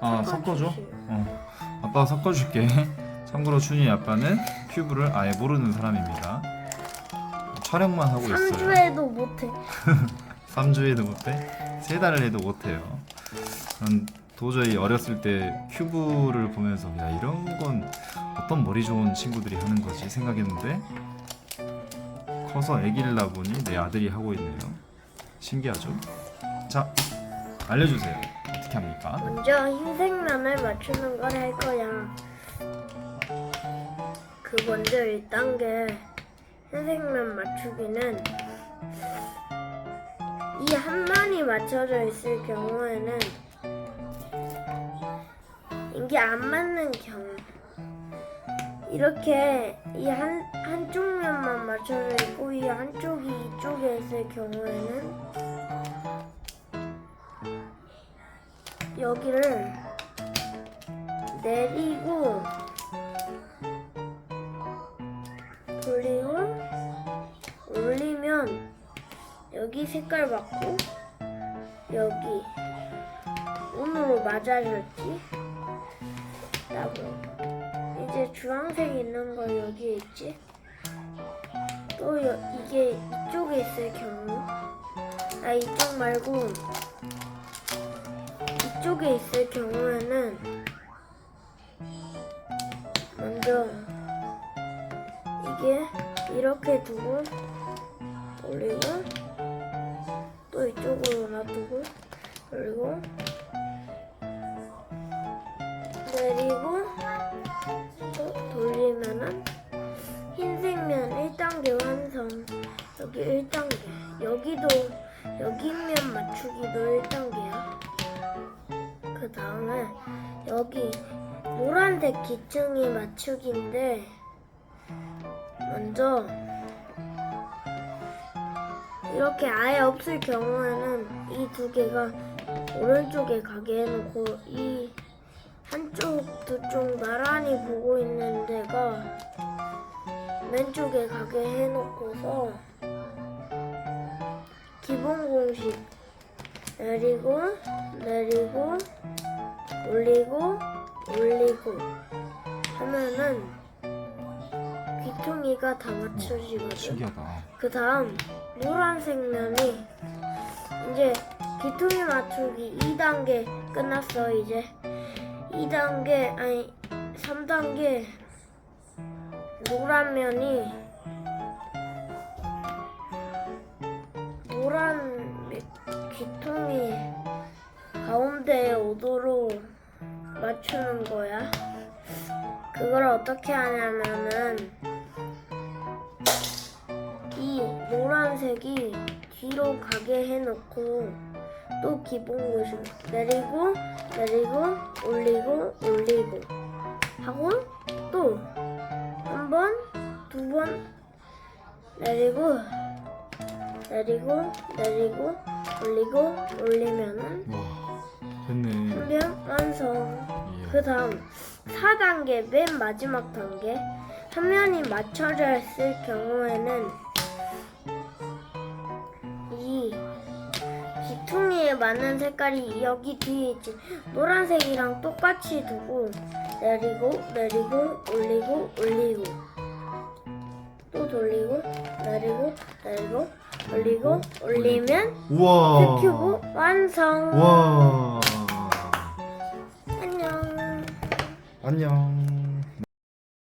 아 섞어줘? 어. 아빠가 섞어줄게. 참고로 준이 아빠는 큐브를 아예 모르는 사람입니다. 촬영만 하고 있어요. 3주에도 못해. 3주에도 못해? 세 달을 해도 못해요. 전 도저히 어렸을 때 큐브를 보면서 야 이런 건 어떤 머리 좋은 친구들이 하는 거지 생각했는데 커서 애기를 낳아보니 내 아들이 하고 있네요. 신기하죠? 자 알려주세요 어떻게 합니까? 먼저 흰색면을 맞추는 걸 할 거야 그 먼저 1단계 흰색면 맞추기는 이 한 면이 맞춰져 있을 경우에는 이게 안 맞는 경우 이렇게 이 한 한쪽 면만 맞춰져 있고 이 한쪽이 이쪽에 있을 경우에는 여기를 내리고 돌리고 올리면 여기 색깔 맞고 여기 운으로 맞아줄지? 라고 이제 주황색 있는 거 여기에 있지? 또 여, 이게 이쪽에 있을 경우? 아 이쪽 말고 이쪽에 있을 경우에는 먼저 이게 이렇게 두고 올리고 또 이쪽으로 놔두고 그리고 내리고 또 돌리면은 흰색 면 1단계 완성. 여기 1단계 여기도 여기 면 맞추기도 1단계야 그 다음에 여기 노란색 기층이 맞추기인데 먼저 이렇게 아예 없을 경우에는 이 두 개가 오른쪽에 가게 해놓고 이 한쪽 두 쪽 나란히 보고 있는 데가 왼쪽에 가게 해놓고서 기본 공식 내리고 내리고 올리고 올리고. 하면은 귀퉁이가 다 맞춰지거든. 신기하다. 그 다음 노란색 면이 이제 귀퉁이 맞추기 2단계 끝났어 이제. 2단계 아니 3단계 노란 면이 노란 미- 귀퉁이 오도록 맞추는 거야? 그걸 어떻게 하냐면은 이 노란색이 뒤로 가게 해놓고 또 기본 고식 내리고 내리고 올리고 올리고 하고 또 한 번, 두 번 내리고 내리고 내리고 올리고 올리면은 와 됐네. 한변 완성. 이야. 그 다음 4단계 맨 마지막 단계. 화면이 맞춰져 있을 경우에는 이 귀퉁이에 맞는 색깔이 여기 뒤에 있지. 노란색이랑 똑같이 두고 내리고 내리고 올리고 올리고. 또 돌리고 내리고 내리고 올리고 올리면 우와. 큐브 완성. 우와 안녕